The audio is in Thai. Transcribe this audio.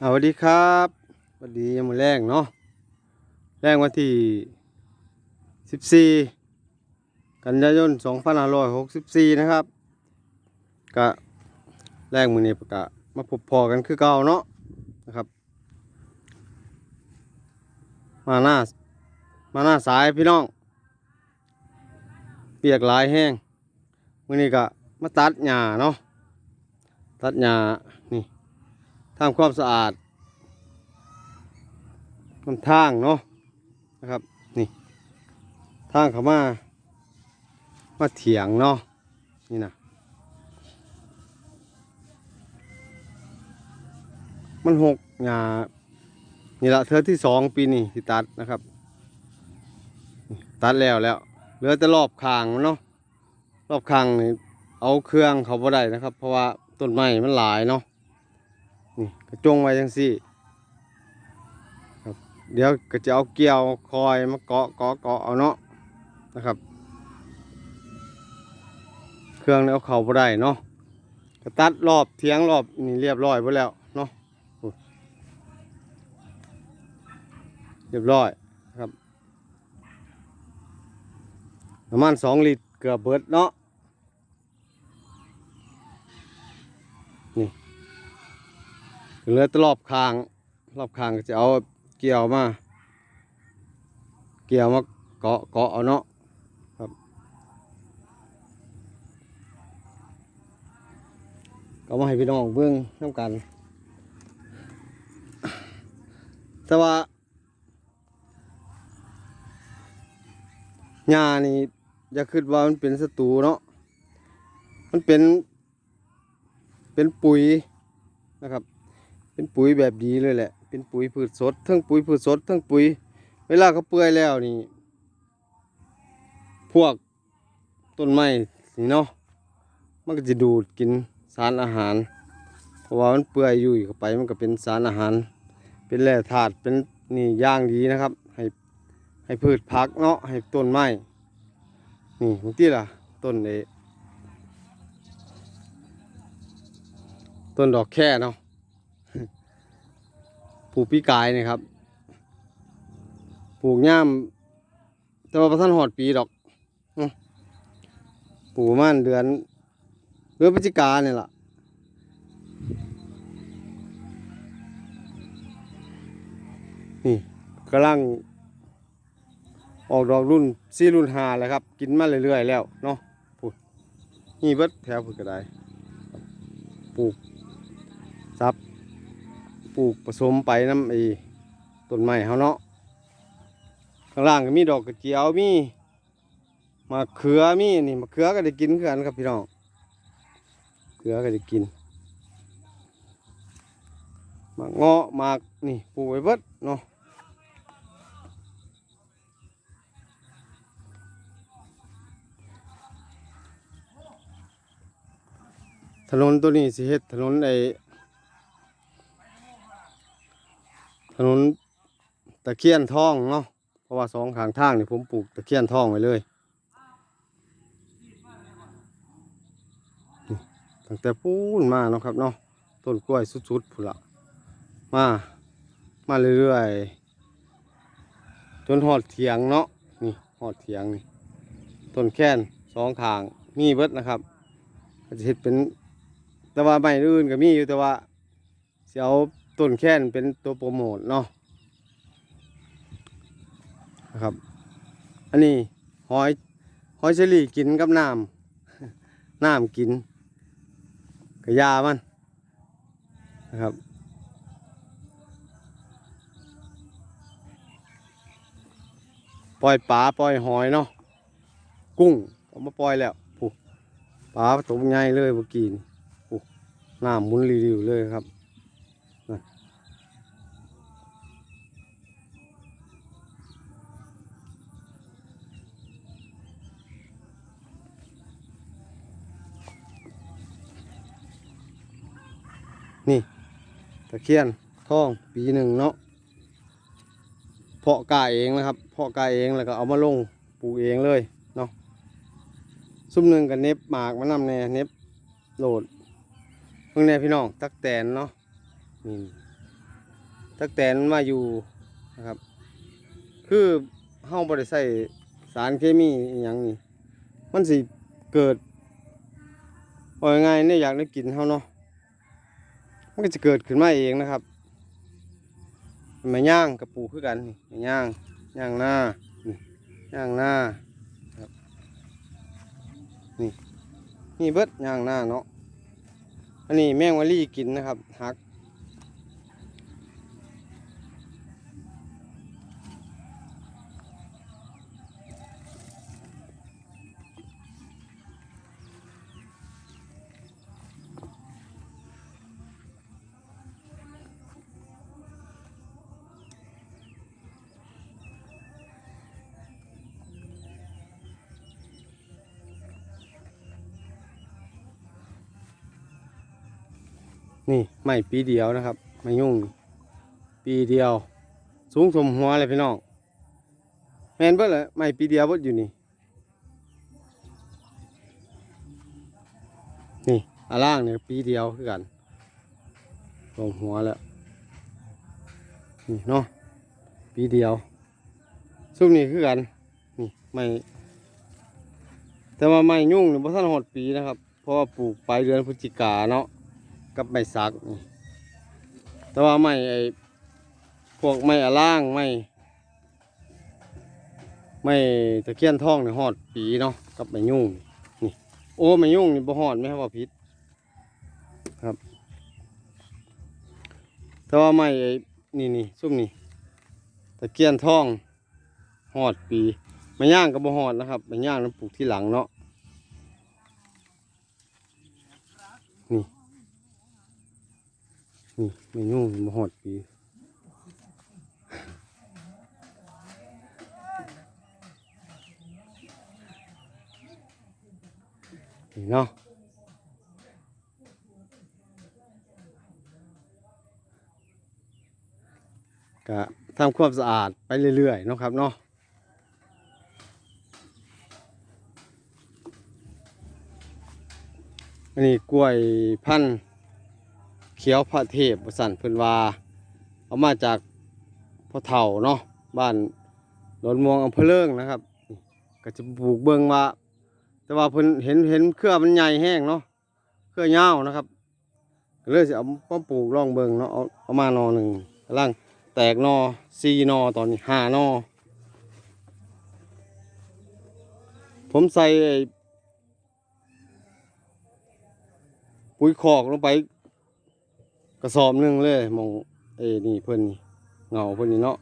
สวัสดีครับสวัสดียามมื้อแรงเนาะแรงวันที่สิบสี่กันยายนสองพันห้าร้อยหกสิบสี่นะครับก็แรงมือนี้ประกาศมาพบพอกันคือเก่าเนาะนะครับ มาหน้ามาหน้าสายพี่น้อง เปียกหลายแห้งมือนี้ก็มาตัดหญ้าเนาะตัดหญ้า ทำความสะอาดทำทางเนาะนะครับนี่ทางเขามามาเถียงเนาะนี่นะมันหกหญ้านี่ละเธอที่สองปีนี้ที่ตัดนะครับ ตัดแล้วแล้วเหลือแต่รอบคางมันเนาะรอบคางนี่เอาเครื่องเขาบ่ได้นะครับ เพราะว่าต้นไม้มันหลายเนาะ นี่กระจงไว้จังซี่ครับเดี๋ยวก็จะเอาเกี่ยวคอยมาเกาะเกาะเกาะเอาเนาะนะครับ เครื่องนี้เอาเข้าบ่ได้เนาะก็ตัดรอบเทียงรอบนี่เรียบร้อยหมดแล้วเนาะเรียบร้อยครับน้ำมันสองลิตรเกือบเบิดเนาะ เหลือแต่รอบคาง รอบคางจะเอาเกี่ยวมา เกี่ยวมาเกาะเกาะเอาเนาะครับ ก็มาให้พี่น้องเบิ่งน้ำกัน แต่ว่าหญ้านี่อย่าคิดว่ามันเป็นศัตรูเนาะ มันเป็น เป็นปุ๋ยนะครับ เป็นปุ๋ยแบบดีเลยแหละ เป็นปุ๋ยพืชสด ทั้งปุ๋ยพืชสด ทั้งปุ๋ย เวลาเขาเปื่อยแล้วนี่ พวกต้นไม้นี่เนาะ มันก็จะดูดกินสารอาหาร เพราะว่ามันเปื่อยอยู่เข้าไป มันก็เป็นสารอาหาร เป็นแร่ธาตุ เป็นนี่ย่างดีนะครับ ให้ให้พืชพักเนาะ ให้ต้นไม้ นี่บางทีล่ะ ต้นเอต้นดอกแค่เนาะ ปลูกปีกายนี่ครับ ปลูกย่าม แต่ว่าประทันหอดปีดอกปลูกประมาณเดือนเดือนพฤศจิกาเนี่ยล่ะนี่กำลัง ออกดอกรุ่นซี่รุ่นหาแล้วครับ กินมาเรื่อยๆแล้วเนาะพูดนี่เบิดแถวพูดก็ได้ปลูก ปลูกผสมไปน้ำไอ้ต้นไม้เขาเนาะข้างล่างก็มีดอกกระเจียวมีมะเขือมีนี่มะเขือก็ได้กินคือกันครับพี่น้องเขือก็ได้กินมากเงาะมากนี่ปลูกไว้เบิดเนาะถนนตัวนี้สิเฮ็ดถนนไอ ถนนตะเคียนทองเนาะเพราะว่าสองข้างทางนี่ผมปลูกตะเคียนทองไว้เลยตั้งแต่ปูนมาเนาะครับเนาะต้นกล้วยสุดๆพุ่นละมามาเรื่อยๆจนหอดเถียงเนาะนี่หอดเถียงนี่ต้นแค้นสองขางมีเบิดนะครับจะเห็ดเป็นแต่ว่าไม่อื่นก็มีอยู่แต่ว่าเสียเอา ต้นแค้นเป็นตัวโปรโมทเนาะนะครับ อันนี้หอยหอยเชอรี่กินกับน้ำน้ำกินกับยามันนะครับปล่อยปลาปล่อยหอยเนาะกุ้งเอามาปล่อยแล้วปุ๊ปลาตัวใหญ่เลยเมื่อกี้นี่ปุ๊น้ำมุนริวเลยครับ นี่ตะเคียนทองปีหนึ่งเนาะเพาะกายเองนะครับเพาะกายเองแล้วก็เอามาลงปลูกเองเลยเนาะซุ้มหนึ่งกับเน็บหมากมานำแน่เน็บโหลดเพิ่งแน่พี่น้องตักแตนเนาะนี่ตักแตนมันมาอยู่นะครับ คือเฮาบ่ได้ใส่สารเคมีอย่างนี้มันสิเกิดว่าง่ายๆเนี่ยอยากได้กินเฮาเนาะ มันก็จะเกิดขึ้นมาเองนะครับมาย่างกับปูคือกันนี่มาย่างย่างหน้านี่ย่างหน้าครับนี่นี่เบิดย่างหน้าเนาะอันนี้แมงวะลี่กินนะครับหัก นี่ไม่ปีเดียวนะครับไม่ยุ่ง ปีเดียว สูงสมหัวเลยพี่น้องแมนเบิดเลยไม่ปีเดียวเบิดอยู่นี่นี่อาล่างเนี่ยปีเดียวคือกันสมหัวแล้วนี่เนาะปีเดียวซุ่มนี่คือกันนี่ไม่แต่ว่าไม่ยุ่งเนี่ยพระท่านหดปีนะครับ เพราะว่าปลูกปลายเดือนพฤศจิกาเนาะ กับไม้สัก แต่ว่าไม้ไอ้พวกไม้อะล่างไม้ไม้ตะเคียนทองนี่ฮอดปีเนาะกับไม้ยุ่งนี่โอ้ไม้ยุ่งนี่บ่ฮอดไหมครับว่าพิษครับ แต่ว่าไม้ไอ้นี่นี่ซุ่มนี่ตะเคียนทองฮอดปีไม้ย่างก็บ่ฮอดนะครับไม้ย่างนั้นปลูกที่หลังเนาะ นี่ไม่ยุ่งมาหอดปีนี่เนาะก็ทำความสะอาดไปเรื่อยๆนะครับเนาะอันนี้กล้วยพันธุ์ ขียวพระเทพสันเพิ่นว่าเอามาจากพ่อเฒ่าเนาะบ้านดอนมวงอำเภอเลิงนะครับ ก็จะปลูกเบิ่งว่า แต่ว่าเพิ่นเห็นเห็นเครือมันใหญ่แห้งเนาะเครือยานะครับเลยสิเอามาปลูกลองเบิ่งเนาะเอาเอามานอหนึ่งกำลังแตกนอสี่หนอตอนนี้ห้านอผมใส่ปุ๋ยคอกลงไป กระสอบหนึ่งเลยหมองเอ้นี่เพิ่นนี่เงาเพิ่นนี่เนาะ